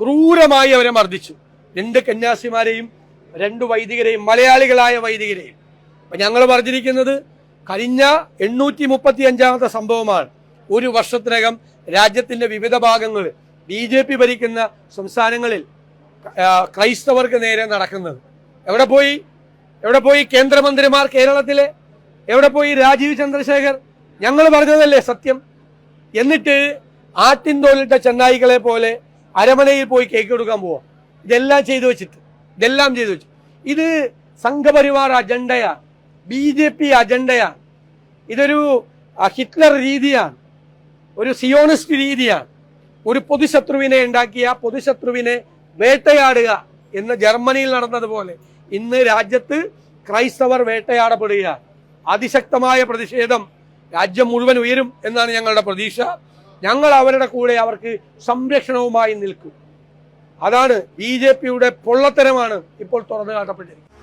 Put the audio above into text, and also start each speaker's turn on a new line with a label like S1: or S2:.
S1: ക്രൂരമായി അവരെ മർദ്ദിച്ചു. രണ്ട് കന്യാസിമാരെയും രണ്ട് വൈദികരെയും മലയാളികളായ വൈദികരെയും. അപ്പൊ ഞങ്ങൾ പറഞ്ഞിരിക്കുന്നത് കഴിഞ്ഞ എണ്ണൂറ്റി മുപ്പത്തി അഞ്ചാമത്തെ സംഭവമാണ്. ഒരു വർഷത്തിനകം രാജ്യത്തിന്റെ വിവിധ ഭാഗങ്ങളിൽ ബി ജെ പി ഭരിക്കുന്ന സംസ്ഥാനങ്ങളിൽ ക്രൈസ്തവർക്ക് നേരെ നടക്കുന്നത്. എവിടെ പോയി? എവിടെ പോയി കേന്ദ്രമന്ത്രിമാർ കേരളത്തിലെ? എവിടെ പോയി രാജീവ് ചന്ദ്രശേഖർ? ഞങ്ങൾ പറഞ്ഞതല്ലേ സത്യം. എന്നിട്ട് ആട്ടിൻ തോലിട്ട ചെന്നായികളെ പോലെ അരമനയിൽ പോയി കേക്ക് കൊടുക്കാൻ പോവാ. ഇതെല്ലാം ചെയ്തു വെച്ചിട്ട്. ഇതെല്ലാം ചെയ്തു വെച്ചു. ഇത് സംഘപരിവാർ അജണ്ടയാ. ബി ജെ പി അജണ്ടയാണ് ഇതൊരു ഹിറ്റ്ലർ രീതിയാണ് ഒരു സിയോണിസ്റ്റ് രീതിയാണ് ഒരു പൊതുശത്രുവിനെ ഉണ്ടാക്കിയ പൊതുശത്രുവിനെ വേട്ടയാടുക എന്ന് ജർമ്മനിയിൽ നടന്നതുപോലെ ഇന്ന് രാജ്യത്ത് ക്രൈസ്തവർ വേട്ടയാടപ്പെടുകയാണ്. അതിശക്തമായ പ്രതിഷേധം രാജ്യം മുഴുവൻ ഉയരും എന്നാണ് ഞങ്ങളുടെ പ്രതീക്ഷ. ഞങ്ങൾ അവരുടെ കൂടെ അവർക്ക് സംരക്ഷണവുമായി നിൽക്കും. അതാണ് ബി ജെ പിയുടെ പൊള്ളത്തരമാണ് ഇപ്പോൾ തുറന്നു കാട്ടപ്പെട്ടിരിക്കുന്നത്.